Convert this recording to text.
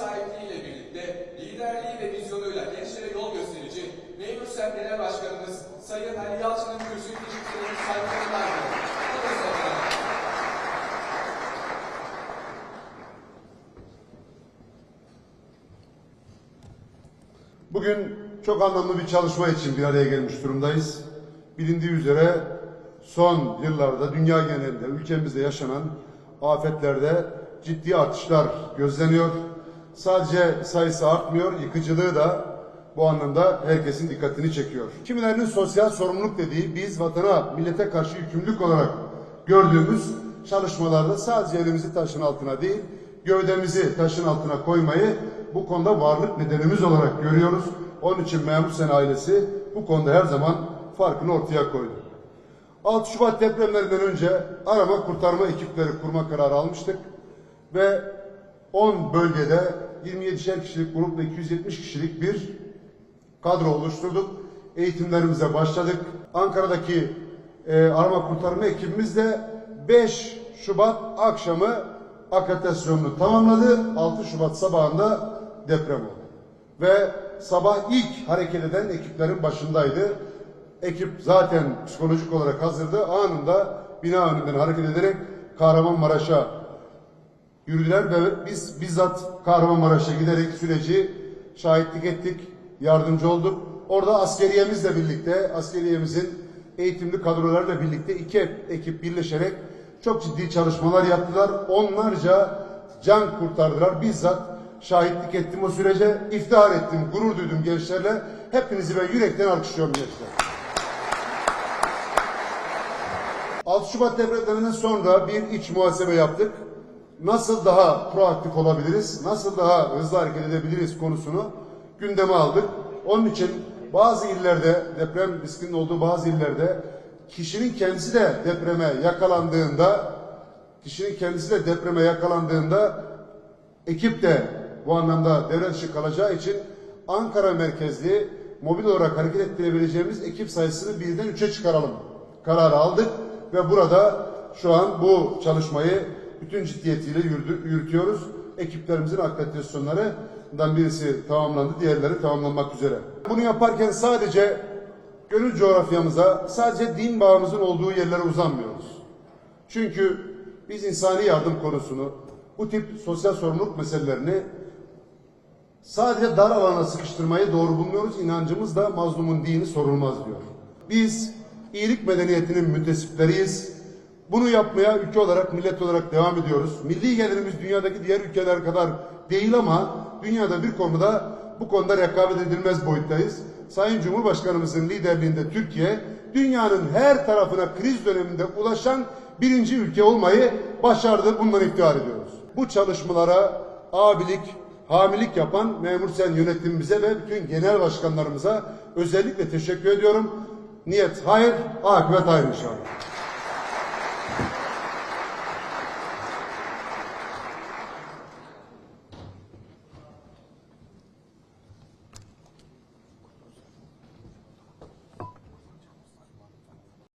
sahipliğiyle birlikte liderliği ve vizyonuyla gençlere yol gösterici Memur Sen Genel Başkanımız Sayın Ali Yalçın'ın kürsü teşekkürlerini saygılarını arz Bugün çok anlamlı bir çalışma için bir araya gelmiş durumdayız. Bilindiği üzere son yıllarda dünya genelinde ülkemizde yaşanan afetlerde ciddi artışlar gözleniyor. Sadece sayısı artmıyor, yıkıcılığı da bu anlamda herkesin dikkatini çekiyor. Kimilerinin sosyal sorumluluk dediği biz vatana, millete karşı yükümlülük olarak gördüğümüz çalışmalarda sadece elimizi taşın altına değil, gövdemizi taşın altına koymayı bu konuda varlık nedenimiz olarak görüyoruz. Onun için Memur Sen ailesi bu konuda her zaman farkını ortaya koydu. 6 Şubat depremlerinden önce arama kurtarma ekipleri kurma kararı almıştık ve 10 bölgede 27'şer kişilik grupla 270 kişilik bir kadro oluşturduk. Eğitimlerimize başladık. Ankara'daki e, arama kurtarma ekibimiz de 5 Şubat akşamı akreditasyonunu tamamladı. 6 Şubat sabahında deprem oldu. Ve sabah ilk hareket eden ekiplerin başındaydı. Ekip zaten psikolojik olarak hazırdı. Anında bina önünden hareket ederek Kahramanmaraş'a yürüdüler ve biz bizzat Kahramanmaraş'a giderek süreci şahitlik ettik, yardımcı olduk. Orada askeriyemizle birlikte, askeriyemizin eğitimli kadrolarla birlikte iki ekip birleşerek çok ciddi çalışmalar yaptılar. Onlarca can kurtardılar. Bizzat şahitlik ettim o sürece. iftihar ettim, gurur duydum gençlerle. Hepinizi ben yürekten alkışlıyorum gençler. 6 Şubat depremlerinden sonra bir iç muhasebe yaptık. Nasıl daha proaktif olabiliriz, nasıl daha hızlı hareket edebiliriz konusunu gündeme aldık. Onun için bazı illerde deprem riskinin olduğu bazı illerde kişinin kendisi de depreme yakalandığında kişinin kendisi de depreme yakalandığında ekip de bu anlamda devre dışı kalacağı için Ankara merkezli mobil olarak hareket ettirebileceğimiz ekip sayısını birden üçe çıkaralım kararı aldık ve burada şu an bu çalışmayı bütün ciddiyetiyle yürüdü- yürütüyoruz. Ekiplerimizin akreditasyonlarından birisi tamamlandı, diğerleri tamamlanmak üzere. Bunu yaparken sadece gönül coğrafyamıza, sadece din bağımızın olduğu yerlere uzanmıyoruz. Çünkü biz insani yardım konusunu, bu tip sosyal sorumluluk meselelerini sadece dar alana sıkıştırmayı doğru bulmuyoruz. İnancımız da mazlumun dini sorulmaz diyor. Biz iyilik medeniyetinin müntesipleriyiz. Bunu yapmaya ülke olarak, millet olarak devam ediyoruz. Milli gelirimiz dünyadaki diğer ülkeler kadar değil ama dünyada bir konuda bu konuda rekabet edilmez boyuttayız. Sayın Cumhurbaşkanımızın liderliğinde Türkiye dünyanın her tarafına kriz döneminde ulaşan birinci ülke olmayı başardı. Bundan iftihar ediyoruz. Bu çalışmalara abilik, hamilik yapan Memur Sen yönetimimize ve bütün genel başkanlarımıza özellikle teşekkür ediyorum. Niyet hayır, akıbet hayır inşallah.